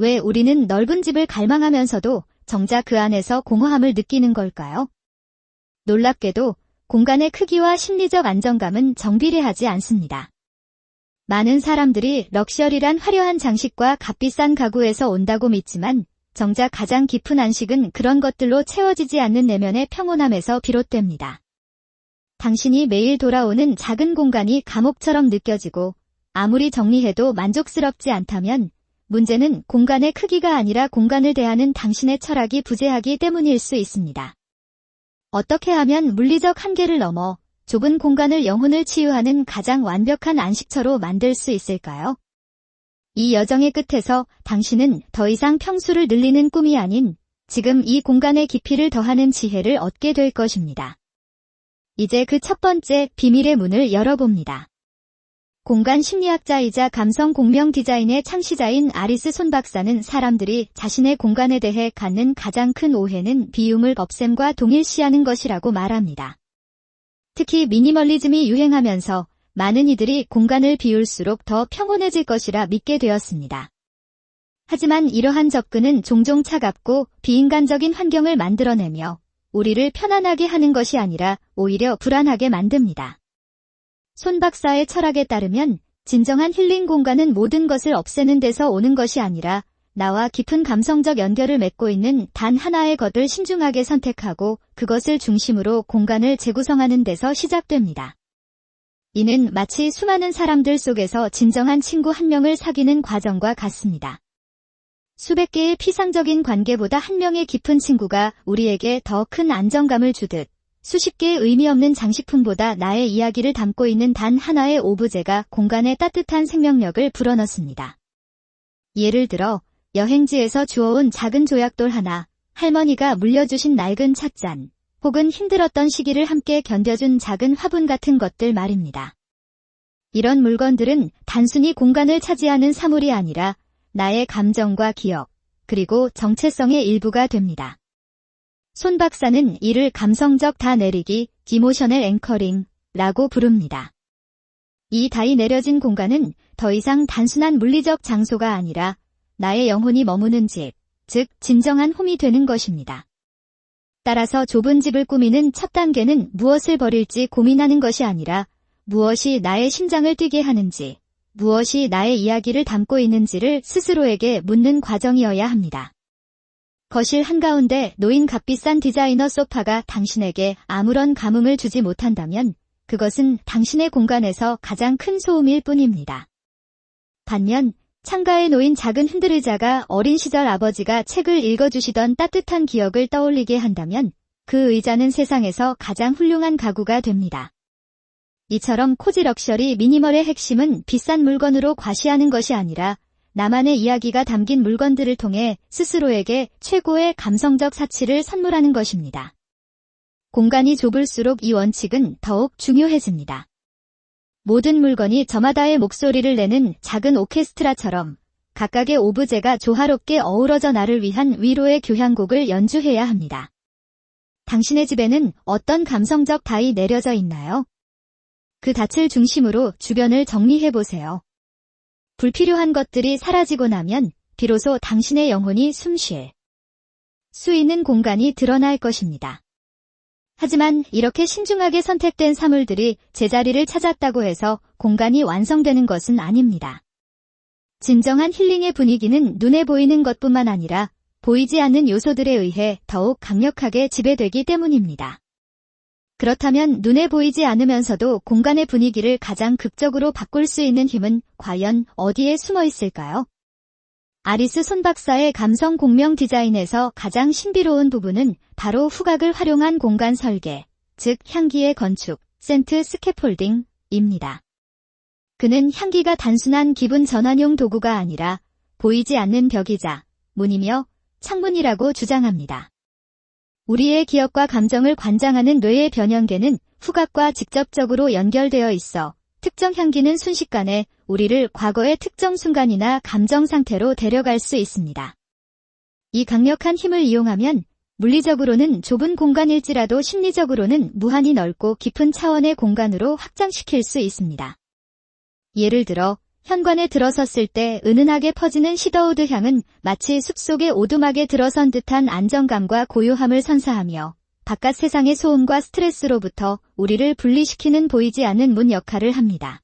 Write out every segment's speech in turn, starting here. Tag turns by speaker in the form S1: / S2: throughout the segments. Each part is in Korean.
S1: 왜 우리는 넓은 집을 갈망하면서도 정작 그 안에서 공허함을 느끼는 걸까요? 놀랍게도 공간의 크기와 심리적 안정감은 정비례하지 않습니다. 많은 사람들이 럭셔리란 화려한 장식과 값비싼 가구에서 온다고 믿지만 정작 가장 깊은 안식은 그런 것들로 채워지지 않는 내면의 평온함에서 비롯됩니다. 당신이 매일 돌아오는 작은 공간이 감옥처럼 느껴지고 아무리 정리해도 만족스럽지 않다면 문제는 공간의 크기가 아니라 공간을 대하는 당신의 철학이 부재하기 때문일 수 있습니다. 어떻게 하면 물리적 한계를 넘어 좁은 공간을 영혼을 치유하는 가장 완벽한 안식처로 만들 수 있을까요? 이 여정의 끝에서 당신은 더 이상 평수를 늘리는 꿈이 아닌 지금 이 공간의 깊이를 더하는 지혜를 얻게 될 것입니다. 이제 그 첫 번째 비밀의 문을 열어봅니다. 공간 심리학자이자 감성 공명 디자인의 창시자인 아리스 손 박사는 사람들이 자신의 공간에 대해 갖는 가장 큰 오해는 비움을 없앰과 동일시하는 것이라고 말합니다. 특히 미니멀리즘이 유행하면서 많은 이들이 공간을 비울수록 더 평온해질 것이라 믿게 되었습니다. 하지만 이러한 접근은 종종 차갑고 비인간적인 환경을 만들어내며 우리를 편안하게 하는 것이 아니라 오히려 불안하게 만듭니다. 손 박사의 철학에 따르면 진정한 힐링 공간은 모든 것을 없애는 데서 오는 것이 아니라 나와 깊은 감성적 연결을 맺고 있는 단 하나의 것을 신중하게 선택하고 그것을 중심으로 공간을 재구성하는 데서 시작됩니다. 이는 마치 수많은 사람들 속에서 진정한 친구 한 명을 사귀는 과정과 같습니다. 수백 개의 피상적인 관계보다 한 명의 깊은 친구가 우리에게 더 큰 안정감을 주듯 수십 개의 의미 없는 장식품보다 나의 이야기를 담고 있는 단 하나의 오브제가 공간에 따뜻한 생명력을 불어넣습니다. 예를 들어 여행지에서 주워온 작은 조약돌 하나, 할머니가 물려주신 낡은 찻잔, 혹은 힘들었던 시기를 함께 견뎌준 작은 화분 같은 것들 말입니다. 이런 물건들은 단순히 공간을 차지하는 사물이 아니라 나의 감정과 기억, 그리고 정체성의 일부가 됩니다. 손 박사는 이를 감성적 다 내리기, 디모셔널 앵커링 라고 부릅니다. 이 다이 내려진 공간은 더 이상 단순한 물리적 장소가 아니라 나의 영혼이 머무는 집, 즉 진정한 홈이 되는 것입니다. 따라서 좁은 집을 꾸미는 첫 단계는 무엇을 버릴지 고민하는 것이 아니라 무엇이 나의 심장을 뛰게 하는지, 무엇이 나의 이야기를 담고 있는지를 스스로에게 묻는 과정이어야 합니다. 거실 한가운데 놓인 값비싼 디자이너 소파가 당신에게 아무런 감흥을 주지 못한다면 그것은 당신의 공간에서 가장 큰 소음일 뿐입니다. 반면 창가에 놓인 작은 흔들의자가 어린 시절 아버지가 책을 읽어주시던 따뜻한 기억을 떠올리게 한다면 그 의자는 세상에서 가장 훌륭한 가구가 됩니다. 이처럼 코지 럭셔리 미니멀의 핵심은 비싼 물건으로 과시하는 것이 아니라 나만의 이야기가 담긴 물건들을 통해 스스로에게 최고의 감성적 사치를 선물하는 것입니다. 공간이 좁을수록 이 원칙은 더욱 중요해집니다. 모든 물건이 저마다의 목소리를 내는 작은 오케스트라처럼 각각의 오브제가 조화롭게 어우러져 나를 위한 위로의 교향곡을 연주해야 합니다. 당신의 집에는 어떤 감성적 다이 내려져 있나요? 그 닻을 중심으로 주변을 정리해 보세요. 불필요한 것들이 사라지고 나면 비로소 당신의 영혼이 숨쉴 수 있는 공간이 드러날 것입니다. 하지만 이렇게 신중하게 선택된 사물들이 제자리를 찾았다고 해서 공간이 완성되는 것은 아닙니다. 진정한 힐링의 분위기는 눈에 보이는 것뿐만 아니라 보이지 않는 요소들에 의해 더욱 강력하게 지배되기 때문입니다. 그렇다면 눈에 보이지 않으면서도 공간의 분위기를 가장 극적으로 바꿀 수 있는 힘은 과연 어디에 숨어 있을까요? 아리스 손 박사의 감성 공명 디자인에서 가장 신비로운 부분은 바로 후각을 활용한 공간 설계, 즉 향기의 건축, 센트 스캐폴딩입니다. 그는 향기가 단순한 기분 전환용 도구가 아니라 보이지 않는 벽이자 문이며 창문이라고 주장합니다. 우리의 기억과 감정을 관장하는 뇌의 변형계는 후각과 직접적으로 연결되어 있어 특정 향기는 순식간에 우리를 과거의 특정 순간이나 감정 상태로 데려갈 수 있습니다. 이 강력한 힘을 이용하면 물리적으로는 좁은 공간일지라도 심리적으로는 무한히 넓고 깊은 차원의 공간으로 확장시킬 수 있습니다. 예를 들어 현관에 들어섰을 때 은은하게 퍼지는 시더우드 향은 마치 숲속의 오두막에 들어선 듯한 안정감과 고요함을 선사하며 바깥 세상의 소음과 스트레스로부터 우리를 분리시키는 보이지 않는 문 역할을 합니다.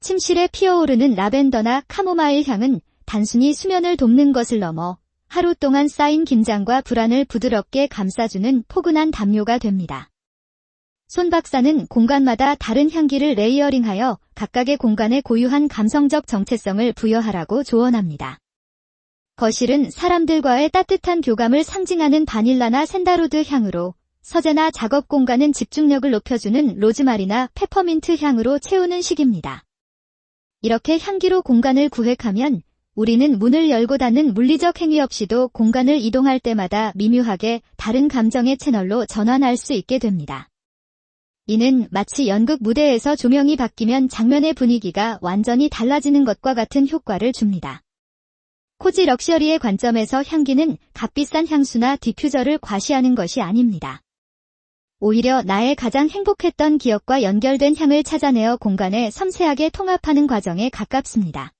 S1: 침실에 피어오르는 라벤더나 카모마일 향은 단순히 수면을 돕는 것을 넘어 하루 동안 쌓인 긴장과 불안을 부드럽게 감싸주는 포근한 담요가 됩니다. 손 박사는 공간마다 다른 향기를 레이어링하여 각각의 공간에 고유한 감성적 정체성을 부여하라고 조언합니다. 거실은 사람들과의 따뜻한 교감을 상징하는 바닐라나 샌다로드 향으로 서재나 작업 공간은 집중력을 높여주는 로즈마리나 페퍼민트 향으로 채우는 식입니다. 이렇게 향기로 공간을 구획하면 우리는 문을 열고 닫는 물리적 행위 없이도 공간을 이동할 때마다 미묘하게 다른 감정의 채널로 전환할 수 있게 됩니다. 이는 마치 연극 무대에서 조명이 바뀌면 장면의 분위기가 완전히 달라지는 것과 같은 효과를 줍니다. 코지 럭셔리의 관점에서 향기는 값비싼 향수나 디퓨저를 과시하는 것이 아닙니다. 오히려 나의 가장 행복했던 기억과 연결된 향을 찾아내어 공간에 섬세하게 통합하는 과정에 가깝습니다.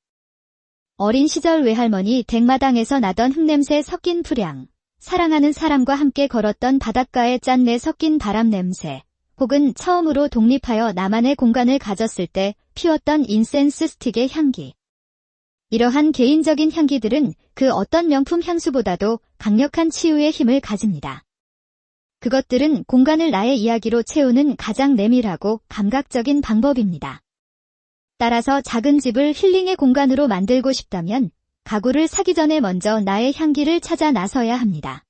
S1: 어린 시절 외할머니 댁마당에서 나던 흙냄새 섞인 풀향, 사랑하는 사람과 함께 걸었던 바닷가의 짠내 섞인 바람 냄새, 혹은 처음으로 독립하여 나만의 공간을 가졌을 때 피웠던 인센스 스틱의 향기. 이러한 개인적인 향기들은 그 어떤 명품 향수보다도 강력한 치유의 힘을 가집니다. 그것들은 공간을 나의 이야기로 채우는 가장 내밀하고 감각적인 방법입니다. 따라서 작은 집을 힐링의 공간으로 만들고 싶다면 가구를 사기 전에 먼저 나의 향기를 찾아 나서야 합니다.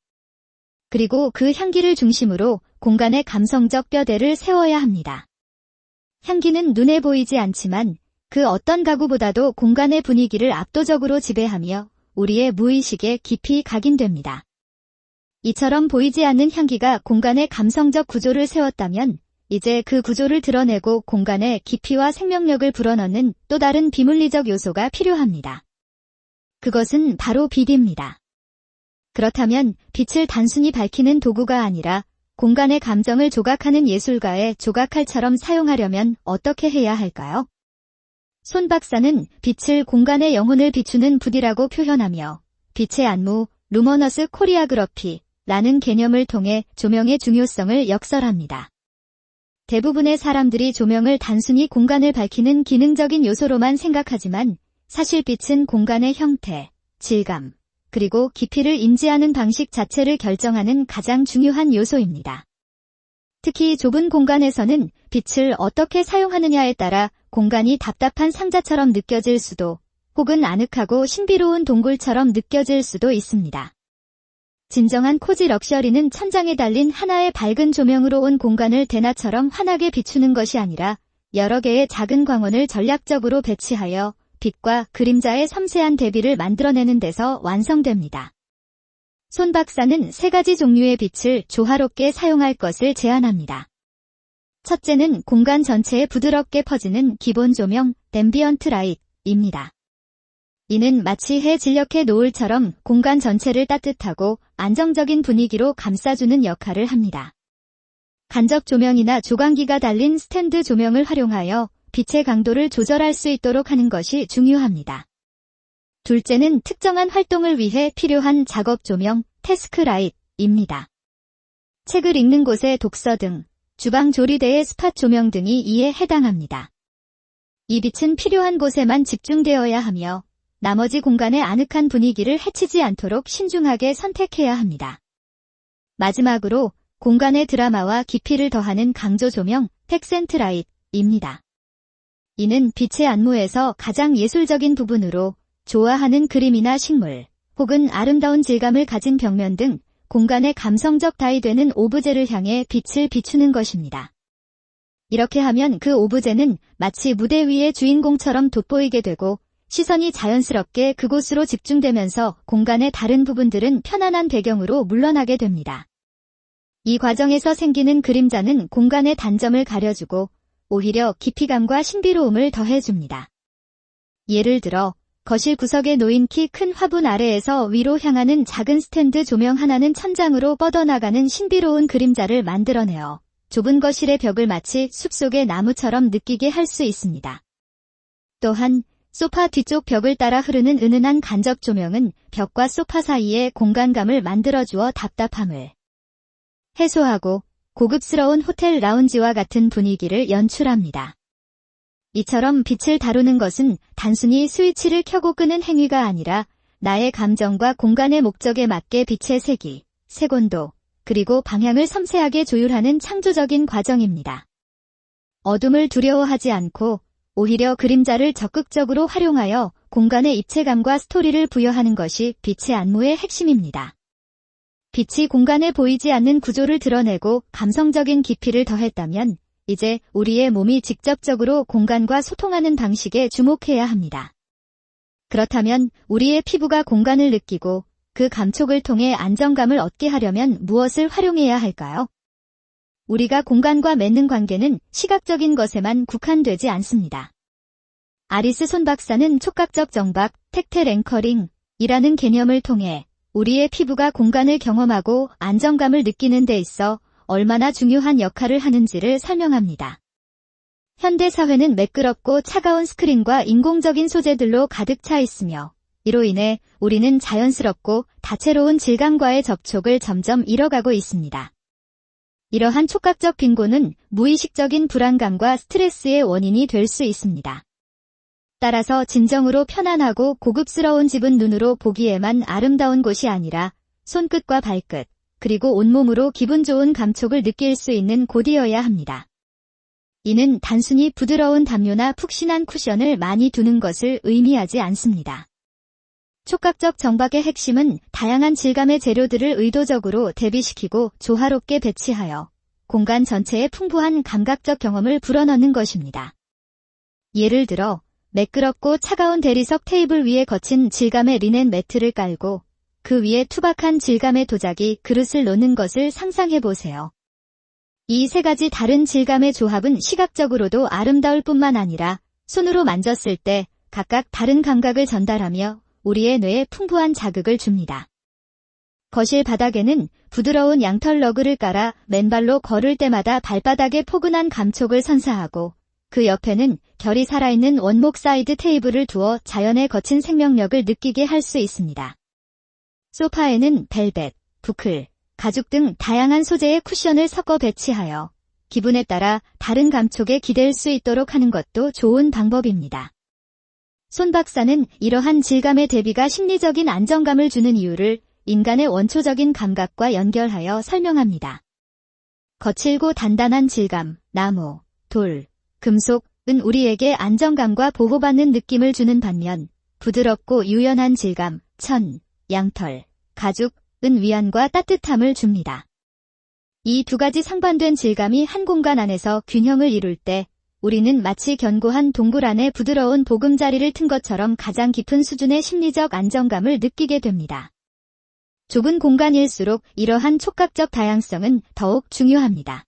S1: 그리고 그 향기를 중심으로 공간의 감성적 뼈대를 세워야 합니다. 향기는 눈에 보이지 않지만 그 어떤 가구보다도 공간의 분위기를 압도적으로 지배하며 우리의 무의식에 깊이 각인됩니다. 이처럼 보이지 않는 향기가 공간의 감성적 구조를 세웠다면 이제 그 구조를 드러내고 공간에 깊이와 생명력을 불어넣는 또 다른 비물리적 요소가 필요합니다. 그것은 바로 빛입니다. 그렇다면 빛을 단순히 밝히는 도구가 아니라 공간의 감정을 조각하는 예술가의 조각칼처럼 사용하려면 어떻게 해야 할까요? 손 박사는 빛을 공간의 영혼을 비추는 붓이라고 표현하며 빛의 안무, 루머너스 코리아그러피 라는 개념을 통해 조명의 중요성을 역설합니다. 대부분의 사람들이 조명을 단순히 공간을 밝히는 기능적인 요소로만 생각하지만 사실 빛은 공간의 형태, 질감, 그리고 깊이를 인지하는 방식 자체를 결정하는 가장 중요한 요소입니다. 특히 좁은 공간에서는 빛을 어떻게 사용하느냐에 따라 공간이 답답한 상자처럼 느껴질 수도 혹은 아늑하고 신비로운 동굴처럼 느껴질 수도 있습니다. 진정한 코지 럭셔리는 천장에 달린 하나의 밝은 조명으로 온 공간을 대나처럼 환하게 비추는 것이 아니라 여러 개의 작은 광원을 전략적으로 배치하여 빛과 그림자의 섬세한 대비를 만들어내는 데서 완성됩니다. 손 박사는 세 가지 종류의 빛을 조화롭게 사용할 것을 제안합니다. 첫째는 공간 전체에 부드럽게 퍼지는 기본 조명, 댐비언트 라이트입니다. 이는 마치 해 진력해 노을처럼 공간 전체를 따뜻하고 안정적인 분위기로 감싸주는 역할을 합니다. 간접 조명이나 조광기가 달린 스탠드 조명을 활용하여 빛의 강도를 조절할 수 있도록 하는 것이 중요합니다. 둘째는 특정한 활동을 위해 필요한 작업 조명, 테스크 라이트입니다. 책을 읽는 곳의 독서 등, 주방 조리대의 스팟 조명 등이 이에 해당합니다. 이 빛은 필요한 곳에만 집중되어야 하며 나머지 공간의 아늑한 분위기를 해치지 않도록 신중하게 선택해야 합니다. 마지막으로 공간의 드라마와 깊이를 더하는 강조 조명, 텍센트 라이트입니다. 이는 빛의 안무에서 가장 예술적인 부분으로 좋아하는 그림이나 식물, 혹은 아름다운 질감을 가진 벽면 등 공간의 감성적 다이 되는 오브제를 향해 빛을 비추는 것입니다. 이렇게 하면 그 오브제는 마치 무대 위의 주인공처럼 돋보이게 되고 시선이 자연스럽게 그곳으로 집중되면서 공간의 다른 부분들은 편안한 배경으로 물러나게 됩니다. 이 과정에서 생기는 그림자는 공간의 단점을 가려주고 오히려 깊이감과 신비로움을 더해줍니다. 예를 들어 거실 구석에 놓인 키 큰 화분 아래에서 위로 향하는 작은 스탠드 조명 하나는 천장으로 뻗어나가는 신비로운 그림자를 만들어내어 좁은 거실의 벽을 마치 숲속의 나무처럼 느끼게 할 수 있습니다. 또한 소파 뒤쪽 벽을 따라 흐르는 은은한 간접 조명은 벽과 소파 사이에 공간감을 만들어주어 답답함을 해소하고 고급스러운 호텔 라운지와 같은 분위기를 연출합니다. 이처럼 빛을 다루는 것은 단순히 스위치를 켜고 끄는 행위가 아니라 나의 감정과 공간의 목적에 맞게 빛의 색이, 색온도, 그리고 방향을 섬세하게 조율하는 창조적인 과정입니다. 어둠을 두려워하지 않고 오히려 그림자를 적극적으로 활용하여 공간의 입체감과 스토리를 부여하는 것이 빛의 안무의 핵심입니다. 빛이 공간에 보이지 않는 구조를 드러내고 감성적인 깊이를 더했다면 이제 우리의 몸이 직접적으로 공간과 소통하는 방식에 주목해야 합니다. 그렇다면 우리의 피부가 공간을 느끼고 그 감촉을 통해 안정감을 얻게 하려면 무엇을 활용해야 할까요? 우리가 공간과 맺는 관계는 시각적인 것에만 국한되지 않습니다. 아리스 손 박사는 촉각적 정박, 텍텔 앵커링, 이라는 개념을 통해 우리의 피부가 공간을 경험하고 안정감을 느끼는 데 있어 얼마나 중요한 역할을 하는지를 설명합니다. 현대 사회는 매끄럽고 차가운 스크린과 인공적인 소재들로 가득 차 있으며 이로 인해 우리는 자연스럽고 다채로운 질감과의 접촉을 점점 잃어가고 있습니다. 이러한 촉각적 빈곤은 무의식적인 불안감과 스트레스의 원인이 될 수 있습니다. 따라서 진정으로 편안하고 고급스러운 집은 눈으로 보기에만 아름다운 곳이 아니라 손끝과 발끝, 그리고 온몸으로 기분 좋은 감촉을 느낄 수 있는 곳이어야 합니다. 이는 단순히 부드러운 담요나 푹신한 쿠션을 많이 두는 것을 의미하지 않습니다. 촉각적 정박의 핵심은 다양한 질감의 재료들을 의도적으로 대비시키고 조화롭게 배치하여 공간 전체에 풍부한 감각적 경험을 불어넣는 것입니다. 예를 들어 매끄럽고 차가운 대리석 테이블 위에 거친 질감의 리넨 매트를 깔고 그 위에 투박한 질감의 도자기 그릇을 놓는 것을 상상해 보세요. 이 세 가지 다른 질감의 조합은 시각적으로도 아름다울 뿐만 아니라 손으로 만졌을 때 각각 다른 감각을 전달하며 우리의 뇌에 풍부한 자극을 줍니다. 거실 바닥에는 부드러운 양털 러그를 깔아 맨발로 걸을 때마다 발바닥에 포근한 감촉을 선사하고 그 옆에는 결이 살아있는 원목 사이드 테이블을 두어 자연의 거친 생명력을 느끼게 할 수 있습니다. 소파에는 벨벳, 부클, 가죽 등 다양한 소재의 쿠션을 섞어 배치하여 기분에 따라 다른 감촉에 기댈 수 있도록 하는 것도 좋은 방법입니다. 손 박사는 이러한 질감의 대비가 심리적인 안정감을 주는 이유를 인간의 원초적인 감각과 연결하여 설명합니다. 거칠고 단단한 질감, 나무, 돌, 금속은 우리에게 안정감과 보호받는 느낌을 주는 반면 부드럽고 유연한 질감, 천, 양털, 가죽은 위안과 따뜻함을 줍니다. 이 두 가지 상반된 질감이 한 공간 안에서 균형을 이룰 때 우리는 마치 견고한 동굴 안에 부드러운 보금자리를 튼 것처럼 가장 깊은 수준의 심리적 안정감을 느끼게 됩니다. 좁은 공간일수록 이러한 촉각적 다양성은 더욱 중요합니다.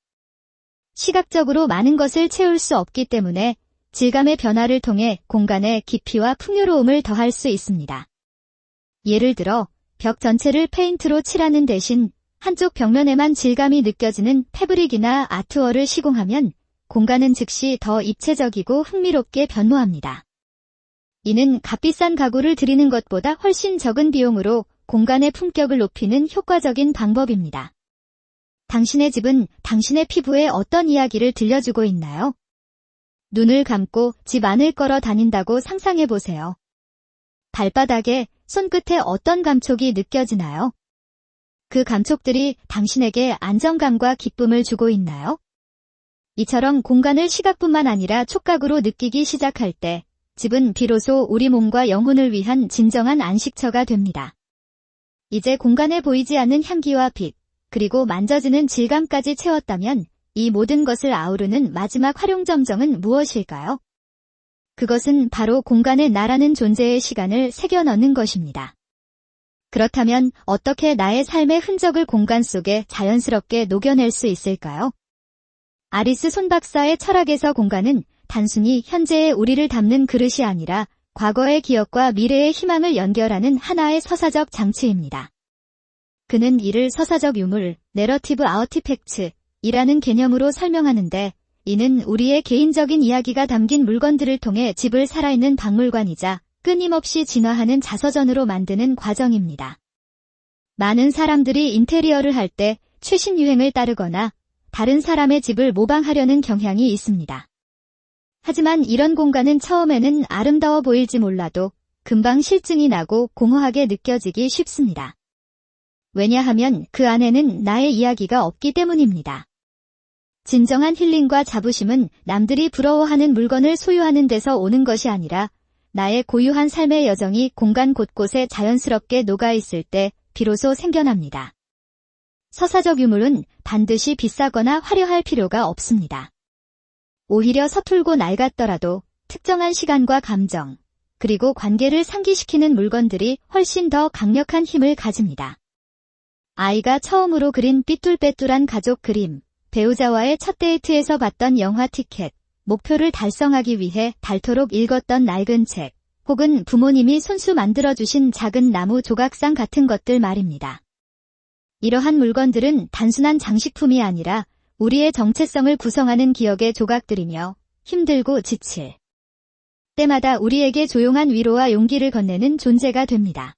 S1: 시각적으로 많은 것을 채울 수 없기 때문에 질감의 변화를 통해 공간의 깊이와 풍요로움을 더할 수 있습니다. 예를 들어 벽 전체를 페인트로 칠하는 대신 한쪽 벽면에만 질감이 느껴지는 패브릭이나 아트월을 시공하면 공간은 즉시 더 입체적이고 흥미롭게 변모합니다. 이는 값비싼 가구를 들이는 것보다 훨씬 적은 비용으로 공간의 품격을 높이는 효과적인 방법입니다. 당신의 집은 당신의 피부에 어떤 이야기를 들려주고 있나요? 눈을 감고 집 안을 걸어 다닌다고 상상해 보세요. 발바닥에, 손끝에 어떤 감촉이 느껴지나요? 그 감촉들이 당신에게 안정감과 기쁨을 주고 있나요? 이처럼 공간을 시각뿐만 아니라 촉각으로 느끼기 시작할 때 집은 비로소 우리 몸과 영혼을 위한 진정한 안식처가 됩니다. 이제 공간에 보이지 않는 향기와 빛, 그리고 만져지는 질감까지 채웠다면 이 모든 것을 아우르는 마지막 활용점정은 무엇일까요? 그것은 바로 공간에 나라는 존재의 시간을 새겨 넣는 것입니다. 그렇다면 어떻게 나의 삶의 흔적을 공간 속에 자연스럽게 녹여낼 수 있을까요? 아리스 손 박사의 철학에서 공간은 단순히 현재의 우리를 담는 그릇이 아니라 과거의 기억과 미래의 희망을 연결하는 하나의 서사적 장치입니다. 그는 이를 서사적 유물, 내러티브 아우티팩츠, 이라는 개념으로 설명하는데 이는 우리의 개인적인 이야기가 담긴 물건들을 통해 집을 살아있는 박물관이자 끊임없이 진화하는 자서전으로 만드는 과정입니다. 많은 사람들이 인테리어를 할 때 최신 유행을 따르거나 다른 사람의 집을 모방하려는 경향이 있습니다. 하지만 이런 공간은 처음에는 아름다워 보일지 몰라도 금방 실증이 나고 공허하게 느껴지기 쉽습니다. 왜냐하면 그 안에는 나의 이야기가 없기 때문입니다. 진정한 힐링과 자부심은 남들이 부러워하는 물건을 소유하는 데서 오는 것이 아니라 나의 고유한 삶의 여정이 공간 곳곳에 자연스럽게 녹아있을 때 비로소 생겨납니다. 서사적 유물은 반드시 비싸거나 화려할 필요가 없습니다. 오히려 서툴고 낡았더라도 특정한 시간과 감정, 그리고 관계를 상기시키는 물건들이 훨씬 더 강력한 힘을 가집니다. 아이가 처음으로 그린 삐뚤빼뚤한 가족 그림, 배우자와의 첫 데이트에서 봤던 영화 티켓, 목표를 달성하기 위해 닳도록 읽었던 낡은 책, 혹은 부모님이 손수 만들어주신 작은 나무 조각상 같은 것들 말입니다. 이러한 물건들은 단순한 장식품이 아니라 우리의 정체성을 구성하는 기억의 조각들이며 힘들고 지칠 때마다 우리에게 조용한 위로와 용기를 건네는 존재가 됩니다.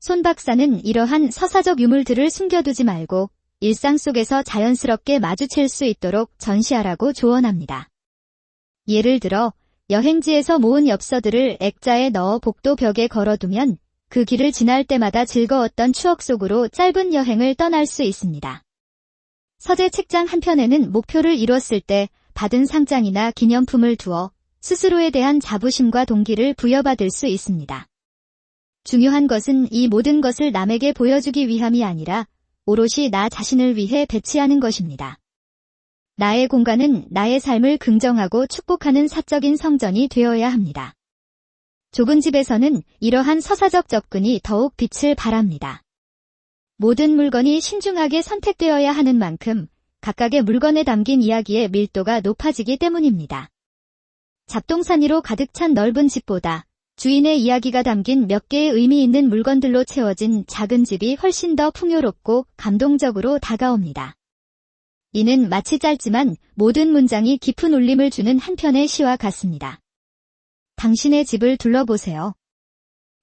S1: 손 박사는 이러한 서사적 유물들을 숨겨두지 말고 일상 속에서 자연스럽게 마주칠 수 있도록 전시하라고 조언합니다. 예를 들어 여행지에서 모은 엽서들을 액자에 넣어 복도 벽에 걸어두면 그 길을 지날 때마다 즐거웠던 추억 속으로 짧은 여행을 떠날 수 있습니다. 서재 책장 한편에는 목표를 이뤘을 때 받은 상장이나 기념품을 두어 스스로에 대한 자부심과 동기를 부여받을 수 있습니다. 중요한 것은 이 모든 것을 남에게 보여주기 위함이 아니라 오롯이 나 자신을 위해 배치하는 것입니다. 나의 공간은 나의 삶을 긍정하고 축복하는 사적인 성전이 되어야 합니다. 좁은 집에서는 이러한 서사적 접근이 더욱 빛을 발합니다. 모든 물건이 신중하게 선택되어야 하는 만큼 각각의 물건에 담긴 이야기의 밀도가 높아지기 때문입니다. 잡동사니로 가득 찬 넓은 집보다 주인의 이야기가 담긴 몇 개의 의미 있는 물건들로 채워진 작은 집이 훨씬 더 풍요롭고 감동적으로 다가옵니다. 이는 마치 짧지만 모든 문장이 깊은 울림을 주는 한편의 시와 같습니다. 당신의 집을 둘러보세요.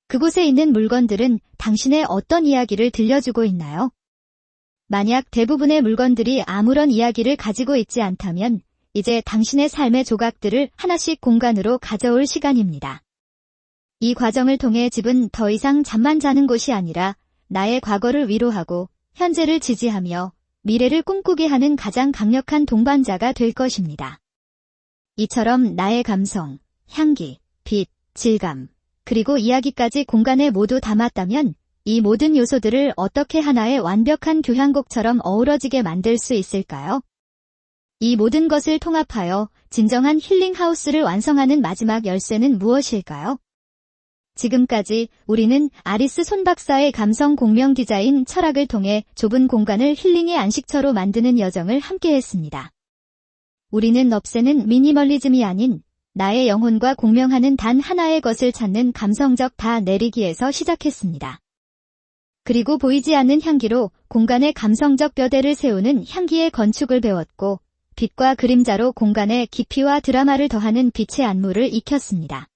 S1: 그곳에 있는 물건들은 당신의 어떤 이야기를 들려주고 있나요? 만약 대부분의 물건들이 아무런 이야기를 가지고 있지 않다면 이제 당신의 삶의 조각들을 하나씩 공간으로 가져올 시간입니다. 이 과정을 통해 집은 더 이상 잠만 자는 곳이 아니라 나의 과거를 위로하고 현재를 지지하며 미래를 꿈꾸게 하는 가장 강력한 동반자가 될 것입니다. 이처럼 나의 감성, 향기, 빛, 질감, 그리고 이야기까지 공간에 모두 담았다면 이 모든 요소들을 어떻게 하나의 완벽한 교향곡처럼 어우러지게 만들 수 있을까요? 이 모든 것을 통합하여 진정한 힐링 하우스를 완성하는 마지막 열쇠는 무엇일까요? 지금까지 우리는 아리스 손 박사의 감성 공명 디자인 철학을 통해 좁은 공간을 힐링의 안식처로 만드는 여정을 함께 했습니다. 우리는 없애는 미니멀리즘이 아닌 나의 영혼과 공명하는 단 하나의 것을 찾는 감성적 다 내리기에서 시작했습니다. 그리고 보이지 않는 향기로 공간의 감성적 뼈대를 세우는 향기의 건축을 배웠고 빛과 그림자로 공간의 깊이와 드라마를 더하는 빛의 안무를 익혔습니다.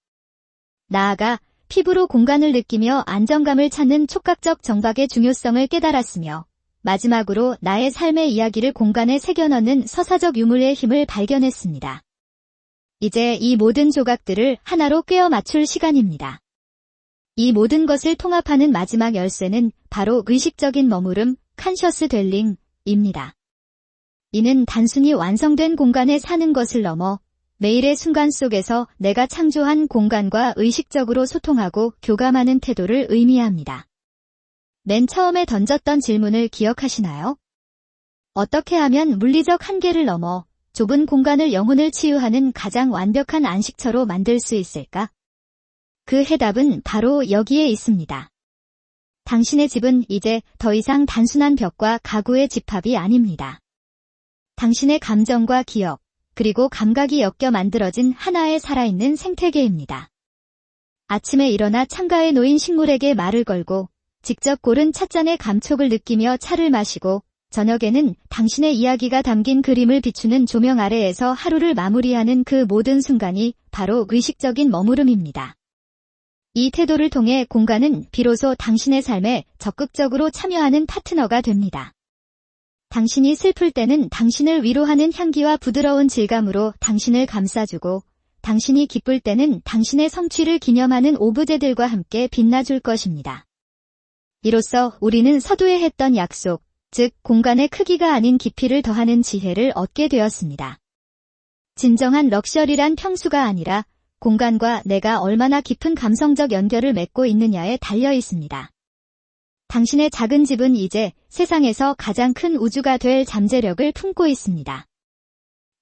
S1: 나아가 피부로 공간을 느끼며 안정감을 찾는 촉각적 정박의 중요성을 깨달았으며 마지막으로 나의 삶의 이야기를 공간에 새겨넣는 서사적 유물의 힘을 발견했습니다. 이제 이 모든 조각들을 하나로 꿰어 맞출 시간입니다. 이 모든 것을 통합하는 마지막 열쇠는 바로 의식적인 머무름, 칸셔스 델링입니다. 이는 단순히 완성된 공간에 사는 것을 넘어 매일의 순간 속에서 내가 창조한 공간과 의식적으로 소통하고 교감하는 태도를 의미합니다. 맨 처음에 던졌던 질문을 기억하시나요? 어떻게 하면 물리적 한계를 넘어 좁은 공간을 영혼을 치유하는 가장 완벽한 안식처로 만들 수 있을까? 그 해답은 바로 여기에 있습니다. 당신의 집은 이제 더 이상 단순한 벽과 가구의 집합이 아닙니다. 당신의 감정과 기억, 그리고 감각이 엮여 만들어진 하나의 살아있는 생태계입니다. 아침에 일어나 창가에 놓인 식물에게 말을 걸고 직접 고른 찻잔의 감촉을 느끼며 차를 마시고 저녁에는 당신의 이야기가 담긴 그림을 비추는 조명 아래에서 하루를 마무리하는 그 모든 순간이 바로 의식적인 머무름입니다. 이 태도를 통해 공간은 비로소 당신의 삶에 적극적으로 참여하는 파트너가 됩니다. 당신이 슬플 때는 당신을 위로하는 향기와 부드러운 질감으로 당신을 감싸주고 당신이 기쁠 때는 당신의 성취를 기념하는 오브제들과 함께 빛나줄 것입니다. 이로써 우리는 서두에 했던 약속, 즉 공간의 크기가 아닌 깊이를 더하는 지혜를 얻게 되었습니다. 진정한 럭셔리란 평수가 아니라 공간과 내가 얼마나 깊은 감성적 연결을 맺고 있느냐에 달려 있습니다. 당신의 작은 집은 이제 세상에서 가장 큰 우주가 될 잠재력을 품고 있습니다.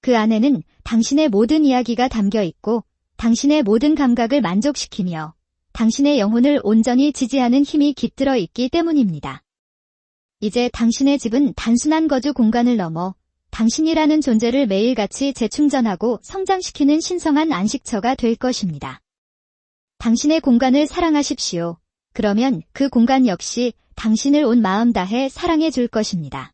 S1: 그 안에는 당신의 모든 이야기가 담겨 있고 당신의 모든 감각을 만족시키며 당신의 영혼을 온전히 지지하는 힘이 깃들어 있기 때문입니다. 이제 당신의 집은 단순한 거주 공간을 넘어 당신이라는 존재를 매일같이 재충전하고 성장시키는 신성한 안식처가 될 것입니다. 당신의 공간을 사랑하십시오. 그러면 그 공간 역시 당신을 온 마음 다해 사랑해 줄 것입니다.